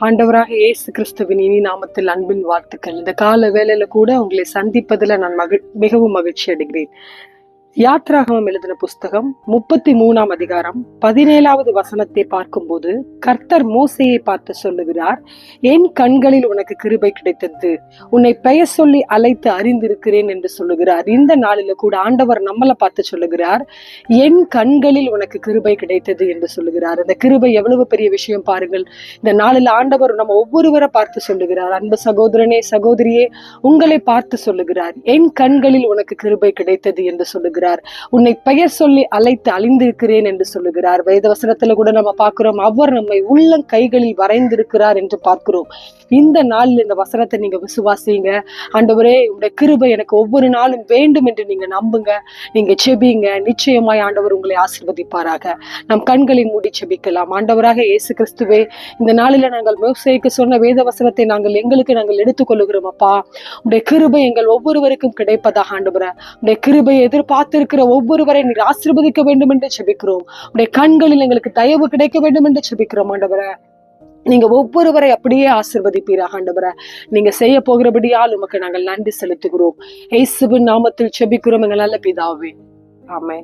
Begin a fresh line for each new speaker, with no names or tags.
ஆண்டவராக இயேசு கிறிஸ்துவின் இனி நாமத்தில் அன்பின் வாழ்த்துக்கள். இந்த கால வேலையில கூட உங்களை சந்திப்பதில் நான் மகிழ் மிகவும் மகிழ்ச்சி அடைகிறேன். யாத்ராகமம் எழுதின புஸ்தகம் முப்பத்தி மூணாம் அதிகாரம் பதினேழாவது வசனத்தை பார்க்கும்போது கர்த்தர் மோசையை பார்த்து சொல்லுகிறார் என் கண்களில் உனக்கு கிருபை கிடைத்தது. உன்னை பெயர் சொல்லி அழைத்து அறிந்திருக்கிறேன் என்று சொல்லுகிறார். இந்த நாளில கூட ஆண்டவர் நம்மளை பார்த்து சொல்லுகிறார் என் கண்களில் உனக்கு கிருபை கிடைத்தது என்று சொல்லுகிறார். இந்த கிருபை எவ்வளவு பெரிய விஷயம் பாருங்கள். இந்த நாளில் ஆண்டவர் நம்ம ஒவ்வொருவரை பார்த்து சொல்லுகிறார். அன்பு சகோதரனே சகோதரியே உங்களை பார்த்து சொல்லுகிறார். என் கண்களில் உனக்கு கிருபை கிடைத்தது என்று சொல்லுகிறார். சொல்லுகிறார். உன்னை பெயர் சொல்லி அழைத்து அழிந்திருக்கிறேன் என்று சொல்லுகிறார். வேதவசனத்துல கூட நம்ம பார்க்கிறோம் அவர் நம்மை உள்ள கைகளில் வரைந்திருக்கிறார் என்று பார்க்கிறோம். இந்த நாளில் இந்த வசனத்தை நீங்க விசுவாசிங்க. ஆண்டவரே உங்களுடைய கிருபை எனக்கு ஒவ்வொரு நாளும் வேண்டும் என்று நீங்க நம்புங்க. நீங்க செபிங்க நிச்சயமாய் ஆண்டவர் உங்களை ஆசிர்வதிப்பாராக. நம் கண்களை மூடி செபிக்கலாம் ஆண்டவராக இயேசு கிறிஸ்துவே இந்த நாளில நாங்கள் மோசேக்கு சொன்ன வேத வசனத்தை நாங்கள் எங்களுக்கு நாங்கள் எடுத்துக்கொள்ளுகிறோம் அப்பா. உடைய கிருபை எங்கள் ஒவ்வொருவருக்கும் கிடைப்பதாக ஆண்டவர. உடைய கிருபையை காத்திருக்கிற ஒவ்வொருவரை நீர் ஆசிர்வதிக்க வேண்டும் என்று செபிக்கிறோம் உடைய கண்களில் எங்களுக்கு தயவு கிடைக்க வேண்டும் என்று செபிக்கிறோம் ஆண்டவரை. நீங்க ஒவ்வொருவரை அப்படியே ஆசிர்வதிப்பீராக ஆண்டவரை. நீங்க செய்ய போகிறபடியால் உமக்கு நாங்கள் நன்றி செலுத்துகிறோம். ஏசுவின் நாமத்தில் செபிக்கிறோம் எங்கள் நல்ல பிதாவே. ஆமே